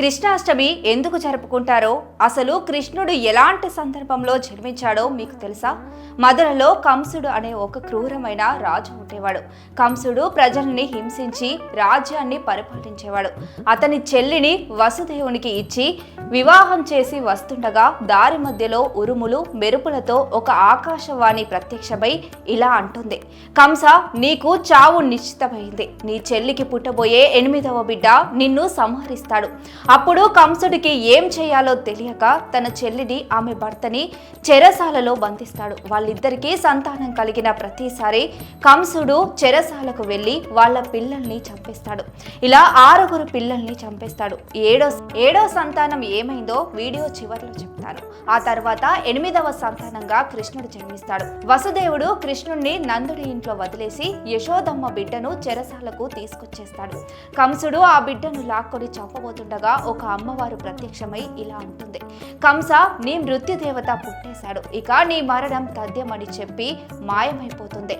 కృష్ణాష్టమి ఎందుకు జరుపుకుంటారో అసలు కృష్ణుడు ఎలాంటి సందర్భంలో జన్మించాడో మీకు తెలుసా? మధురలో కంసుడు అనే ఒక క్రూరమైన రాజు ఉండేవాడు. కంసుడు ప్రజల్ని హింసించి రాజ్యాన్ని పరిపాలించేవాడు. అతని చెల్లిని వసుదేవునికి ఇచ్చి వివాహం చేసి వస్తుండగా దారి మధ్యలో ఉరుములు మెరుపులతో ఒక ఆకాశవాణి ప్రత్యక్షమై ఇలా అంటుంది. కంస నీకు చావు నిశ్చితమైంది. నీ చెల్లికి పుట్టబోయే ఎనిమిదవ బిడ్డ నిన్ను సంహరిస్తాడు. అప్పుడు కంసుడికి ఏం చేయాలో తెలియక తన చెల్లిని ఆమె భర్తని చెరసాలలో బంధిస్తాడు. వాళ్ళిద్దరికీ సంతానం కలిగిన ప్రతిసారి కంసుడు చెరసాలకు వెళ్ళి వాళ్ళ పిల్లల్ని చంపేస్తాడు. ఇలా ఆరుగురు పిల్లల్ని చంపేస్తాడు. ఏడో ఏడో సంతానం ఏమైందో వీడియో చివరిలో చెప్తాను. ఆ తర్వాత ఎనిమిదవ సంతానంగా కృష్ణుడు జన్మిస్తాడు. వసుదేవుడు కృష్ణుణ్ణి నందుడి ఇంట్లో వదిలేసి యశోదమ్మ బిడ్డను చెరసాలకు తీసుకొచ్చేస్తాడు. కంసుడు ఆ బిడ్డను లాక్కొని చంపబోతుండగా ఒక అమ్మవారు ప్రత్యక్షమై ఇలా అంటుంది. కంస నీ మృత్యుదేవత పుట్టేశాడు. ఇక నీ మరణం తథ్యమని చెప్పి మాయమైపోతుంది.